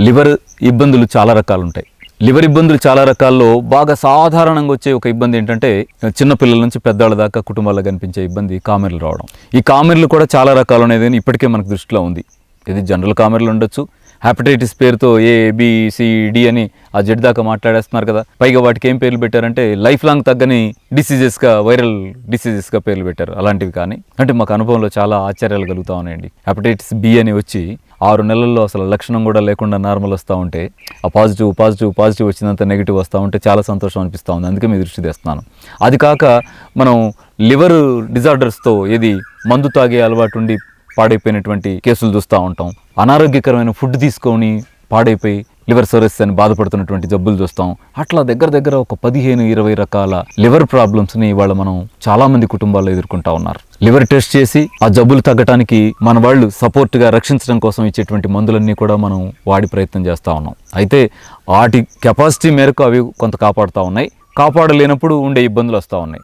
Liver ఇబ్బందులు చాలా రకాలు ఉంటాయి లివర్ ఇబ్బందులు చాలా రకాల్లో బాగా సాధారణంగా వచ్చే ఒక ఇబ్బంది ఏంటంటే చిన్నపిల్లల నుంచి పెద్దవాళ్ళ దాకా కుటుంబాల్లో కనిపించే ఇబ్బంది కామెర్లు రావడం. ఈ కామెర్లు కూడా చాలా రకాలు అనేది అని ఇప్పటికే మనకు దృష్టిలో ఉంది. ఇది జనరల్ కామెర్లు ఉండొచ్చు. హెపటైటిస్ పేరుతో ఏ బిసిడి అని ఆ జడ్ దాకా మాట్లాడేస్తున్నారు కదా. పైగా వాటికి ఏం పేర్లు పెట్టారంటే లైఫ్ లాంగ్ తగ్గని డిసీజెస్గా వైరల్ డిసీజెస్గా పేర్లు పెట్టారు. అలాంటివి కానీ. అంటే మాకు అనుభవంలో చాలా ఆశ్చర్యాలు కలుగుతా ఉన్నాయండి. హెపటైటిస్ బి అని వచ్చి ఆరు నెలల్లో అసలు లక్షణం కూడా లేకుండా నార్మల్ వస్తూ ఉంటే ఆ పాజిటివ్ పాజిటివ్ పాజిటివ్ వచ్చినంత నెగిటివ్ వస్తూ ఉంటే చాలా సంతోషం అనిపిస్తూ ఉంది. అందుకే మీ దృష్టి తెస్తున్నాను. అది కాక మనం లివర్ డిజార్డర్స్తో ఏది మందు తాగే అలవాటు ఉండి పాడైపోయినటువంటి కేసులు చూస్తూ ఉంటాం. అనారోగ్యకరమైన ఫుడ్ తీసుకొని పాడైపోయి లివర్ సర్వీస్ అని బాధపడుతున్నటువంటి జబ్బులు చూస్తాం. అట్లా దగ్గర దగ్గర ఒక పదిహేను ఇరవై రకాల లివర్ ప్రాబ్లమ్స్ని ఇవాళ మనం చాలామంది కుటుంబాల్లో ఎదుర్కొంటా ఉన్నారు. లివర్ టెస్ట్ చేసి ఆ జబ్బులు తగ్గటానికి మన వాళ్ళు సపోర్ట్గా రక్షించడం కోసం ఇచ్చేటువంటి మందులన్నీ కూడా మనం వాడి ప్రయత్నం చేస్తూ ఉన్నాం. అయితే వాటి కెపాసిటీ మేరకు అవి కొంత కాపాడుతూ ఉన్నాయి. కాపాడలేనప్పుడు ఉండే ఇబ్బందులు వస్తూ ఉన్నాయి.